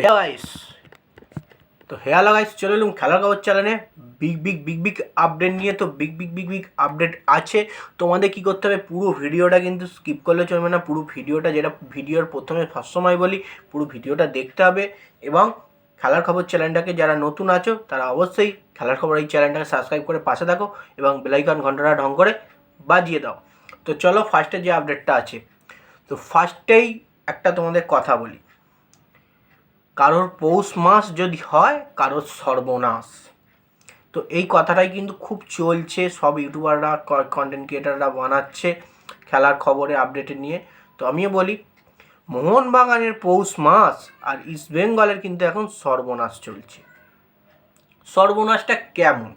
হেয়া গাইস তো হেয়া লাগাইস চলে এলুম খেলার খবর চ্যানেলে big big big big update নিয়ে তো big big big big update আছে। তোমাদের কী করতে হবে? পুরো ভিডিওটা কিন্তু স্কিপ করলে চলবে না। পুরো ভিডিওটা যেটা ভিডিওর প্রথমে ফার্স্ট সময় বলি, পুরো ভিডিওটা দেখতে হবে। এবং খেলার খবর চ্যানেলটাকে যারা নতুন আছো, তারা অবশ্যই খেলার খবর এই চ্যানেলটাকে সাবস্ক্রাইব করে পাশে থাকো এবং বেলাইকন ঘন্টাটা ঢং করে বাজিয়ে দাও। তো চলো ফার্স্টে যে আপডেটটা আছে। তো ফার্স্টেই একটা তোমাদের কথা বলি। কারোর পৌষ মাস যদি হয়, কারোর সর্বনাশ। তো এই কথাটাই কিন্তু খুব চলছে, সব ইউটিউবাররা কন্টেন্ট ক্রিয়েটাররা বানাচ্ছে, খেলার খবরে আপডেটে নিয়ে। তো আমিও বলি, মোহনবাগানের পৌষ মাস আর ইস্টবেঙ্গলের কিন্তু এখন সর্বনাশ চলছে। সর্বনাশটা কেমন?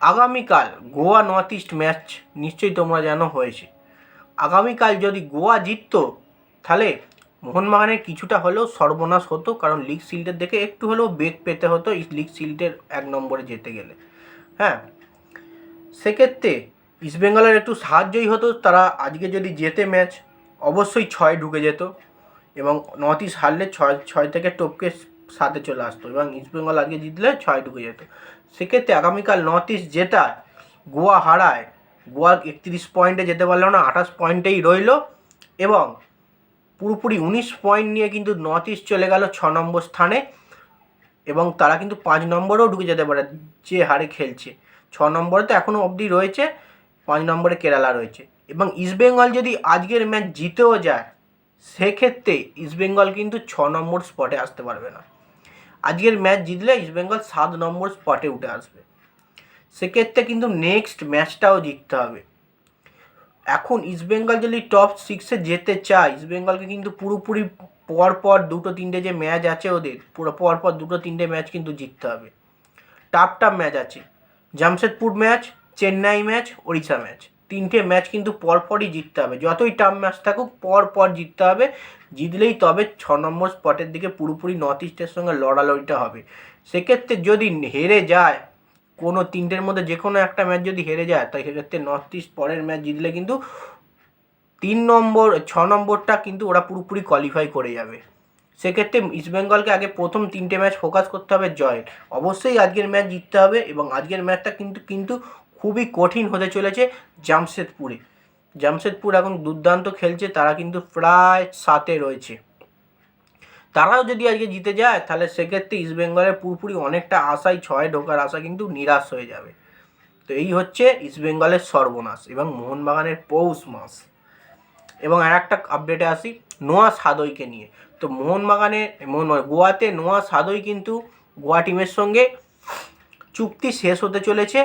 আগামীকাল গোয়া নর্থ ইস্ট ম্যাচ নিশ্চয়ই তোমরা জানো হয়েছে। আগামীকাল যদি গোয়া জিততো, তাহলে মোহনবাগানের কিছুটা হলেও সর্বনাশ হতো, কারণ লিগ শিল্ডের দেখে একটু হলেও বেগ পেতে হতো এই লিগ শিল্ডের এক নম্বরে যেতে গেলে। হ্যাঁ? সেক্ষেত্রে ইস্টবেঙ্গলের একটু সাহায্যই হতো, তারা আজকে যদি জেতে ম্যাচ অবশ্যই ছয় ঢুকে যেত এবং নর্থ ইস্ট হারলে ছয় ছয় থেকে টপকে সাথে চলে আসতো এবং ইস্টবেঙ্গল আজকে জিতলে ছয় ঢুকে যেত। সেক্ষেত্রে আগামীকাল নর্থ ইস্ট জেতায় গোয়া হারায় গোয়া একত্রিশ পয়েন্টে যেতে পারল না, আঠাশ পয়েন্টেই রইল এবং পুরোপুরি উনিশ পয়েন্ট নিয়ে কিন্তু নর্থ ইস্ট চলে গেল ছ নম্বর স্থানে এবং তারা কিন্তু পাঁচ নম্বরেও ঢুকে যেতে পারে যে হারে খেলছে। ছ নম্বরে তো এখনও অবধি রয়েছে, পাঁচ নম্বরে কেরালা রয়েছে। এবং ইস্টবেঙ্গল যদি আজকের ম্যাচ জিতেও যায়, সেক্ষেত্রে ইস্টবেঙ্গল কিন্তু ছ নম্বর স্পটে আসতে পারবে না। আজকের ম্যাচ জিতলে ইস্টবেঙ্গল সাত নম্বর স্পটে উঠে আসবে। সেক্ষেত্রে কিন্তু নেক্সট ম্যাচটাও জিততে হবে। এখন ইস্টবেঙ্গল যদি টপ সিক্সে যেতে চায় ইস্টবেঙ্গলকে কিন্তু পুরোপুরি পর পর দুটো তিনটে যে ম্যাচ আছে ওদের, পুরো পর পর দুটো তিনটে ম্যাচ কিন্তু জিততে হবে। টাফ টাফ ম্যাচ আছে। Jamshedpur match Chennai match Odisha match তিনটে ম্যাচ কিন্তু পরপরই জিততে হবে। যতই টাফ ম্যাচ থাকুক পর পর জিততে হবে। জিতলেই তবে ছ নম্বর স্পটের দিকে পুরোপুরি নর্থ ইস্টের সঙ্গে লড়ালড়িটা হবে। সেক্ষেত্রে যদি হেরে যায় কোনো তিনটের মধ্যে যে কোনো একটা ম্যাচ যদি হেরে যায়, তাই সেক্ষেত্রে নর্থ ইস্ট পরের ম্যাচ জিতলে কিন্তু তিন নম্বর, ছ নম্বরটা কিন্তু ওরা পুরোপুরি কোয়ালিফাই করে যাবে। সেক্ষেত্রে ইস্টবেঙ্গলকে আগে প্রথম তিনটে ম্যাচ ফোকাস করতে হবে জয়ের। অবশ্যই আজকের ম্যাচ জিততে হবে এবং আজকের ম্যাচটা কিন্তু কিন্তু খুবই কঠিন হতে চলেছে জামশেদপুরে। জামশেদপুর এখন দুর্দান্ত খেলছে, তারা কিন্তু প্রায় সাতে রয়েছে। তারাও যদি আজকে জিতে যায়, তাহলে সেক্ষেত্রে ইস্টবেঙ্গলের পুরোপুরি অনেকটা আশাই, ছয় ঢোকার আশা কিন্তু নিরাশ হয়ে যাবে। তো এই হচ্ছে ইস্টবেঙ্গলের সর্বনাশ এবং মোহনবাগানের পৌষ মাস। এবং আর একটা আপডেটে আসি, নোয়া সাদইকে নিয়ে। তো মোহনবাগানে মোহন গোয়াতে নোয়া সাদই কিন্তু গোয়া টিমের সঙ্গে চুক্তি শেষ হতে চলেছে,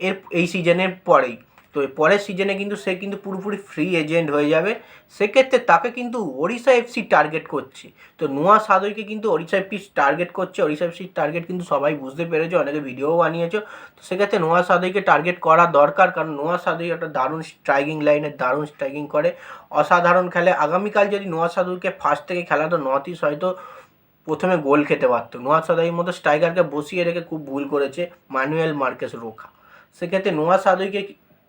এর এই সিজনের পরেই। তো পরের সিজনে কিন্তু সে কিন্তু পুরোপুরি ফ্রি এজেন্ট হয়ে যাবে। সেক্ষেত্রে তাকে কিন্তু ওড়িশা এফসি টার্গেট করছে। তো নোয়া সাদইকে কিন্তু ওড়িশা এফসি টার্গেট করছে। ওড়িশা এফসির টার্গেট কিন্তু সবাই বুঝতে পেরেছে, অনেকে ভিডিও বানিয়েছে। তো সেক্ষেত্রে নোয়া সাদইকে টার্গেট করা দরকার, কারণ নোয়া সাদই একটা দারুণ স্ট্রাইকিং লাইনে দারুণ স্ট্রাইকিং করে। অসাধারণ খেলে। আগামীকাল যদি নোয়া সাদুকে ফার্স্ট থেকে খেলাতো নর্থ ইস্ট হয়তো প্রথমে গোল খেতে পারতো। নোয়া সাদাইয়ের মতো স্ট্রাইকারকে বসিয়ে রেখে খুব ভুল করেছে ম্যানুয়েল মার্কেস রোখা। সেক্ষেত্রে নোয়া সাদুইকে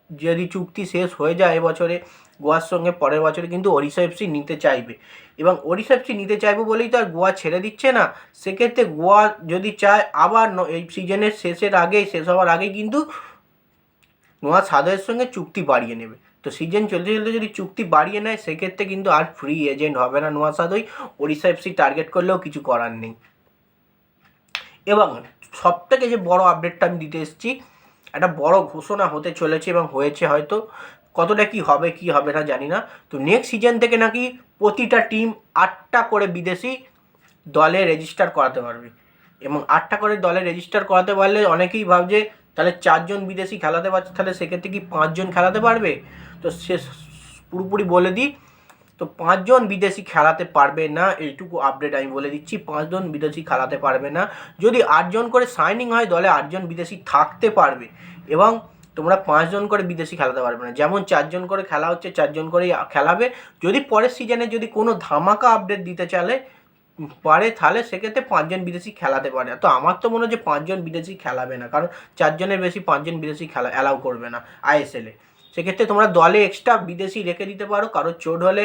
যদি চুক্তি শেষ হয়ে যায় এবছরে গোয়ার সঙ্গে পরের বছরে কিন্তু ওড়িশা এফসি নিতে চাইবে। এবং ওড়িশা এফসি নিতে চাইবে বলেই তো আর গোয়া ছেড়ে দিচ্ছে না। সেক্ষেত্রে গোয়া যদি চায়, আবার এই সিজনের শেষের আগেই, শেষ হওয়ার আগেই কিন্তু নোয়া সাদের সঙ্গে চুক্তি বাড়িয়ে নেবে। তো সিজন চলতে চলতে যদি চুক্তি বাড়িয়ে নেয়, সেক্ষেত্রে কিন্তু আর ফ্রি এজেন্ট হবে না Noah Sadaoui Odisha FC target করলেও কিছু করার নেই। এবং সব থেকে যে বড় আপডেটটা আমি দিতে এসেছি একটা বড় ঘোষণা হতে চলেছে এবং হয়েছে হয়তো। কতটা কি হবে কি হবে না জানি না। তো নেক্সট সিজন থেকে নাকি প্রতিটা টিম আটটা করে বিদেশি দলে রেজিস্টার করাতে পারবে। এবং আটটা করে দলে রেজিস্টার করাতে পারলে অনেকেই ভাবছে, তাহলে চারজন বিদেশি খেলাতে পারছে, তাহলে সেক্ষেত্রে কি পাঁচজন খেলাতে পারবে? তো সে পুরোপুরি বলে দিই তো পাঁচজন বিদেশি খেলাতে পারবে না, এইটুকু আপডেট আমি বলে দিচ্ছি। পাঁচজন বিদেশি খেলাতে পারবে না। যদি আটজন করে সাইনিং হয়, দলে আটজন বিদেশি থাকতে পারবে এবং তোমরা পাঁচজন করে বিদেশি খেলাতে পারবে না। যেমন চারজন করে খেলা হচ্ছে, চারজন করেই খেলাবে। যদি পরের সিজনে যদি কোনো ধামাকা আপডেট দিতে চালে, পারে, তাহলে সেক্ষেত্রে পাঁচজন বিদেশি খেলাতে পারে তো আমার তো মনে যে পাঁচজন বিদেশি খেলাবে না। কারণ চারজনের বেশি, পাঁচজন বিদেশি খেলা অ্যালাউ করবে না আইএসএলে সেক্ষেত্রে তোমরা দলে এক্সট্রা বিদেশি রেখে দিতে পারো। কারও চোট হলে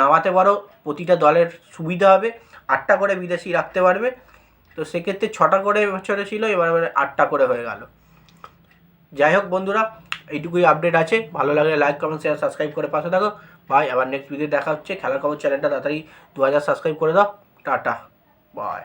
নামাতে পারো, প্রতিটা দলের সুবিধা হবে, আটটা করে বিদেশি রাখতে পারবে। তো সেক্ষেত্রে ছটা করে বছরে ছিল, এবার আটটা করে হয়ে গেল। যাই হোক বন্ধুরা, এইটুকুই আপডেট আছে। ভালো লাগলে লাইক কমেন্ট শেয়ার সাবস্ক্রাইব করে পাশে থাকো। ভাই, আবার নেক্সট ভিডিও দেখা হচ্ছে। খেলার খবর চ্যানেলটা তাড়াতাড়ি দু হাজার সাবস্ক্রাইব করে দাও। Tata bye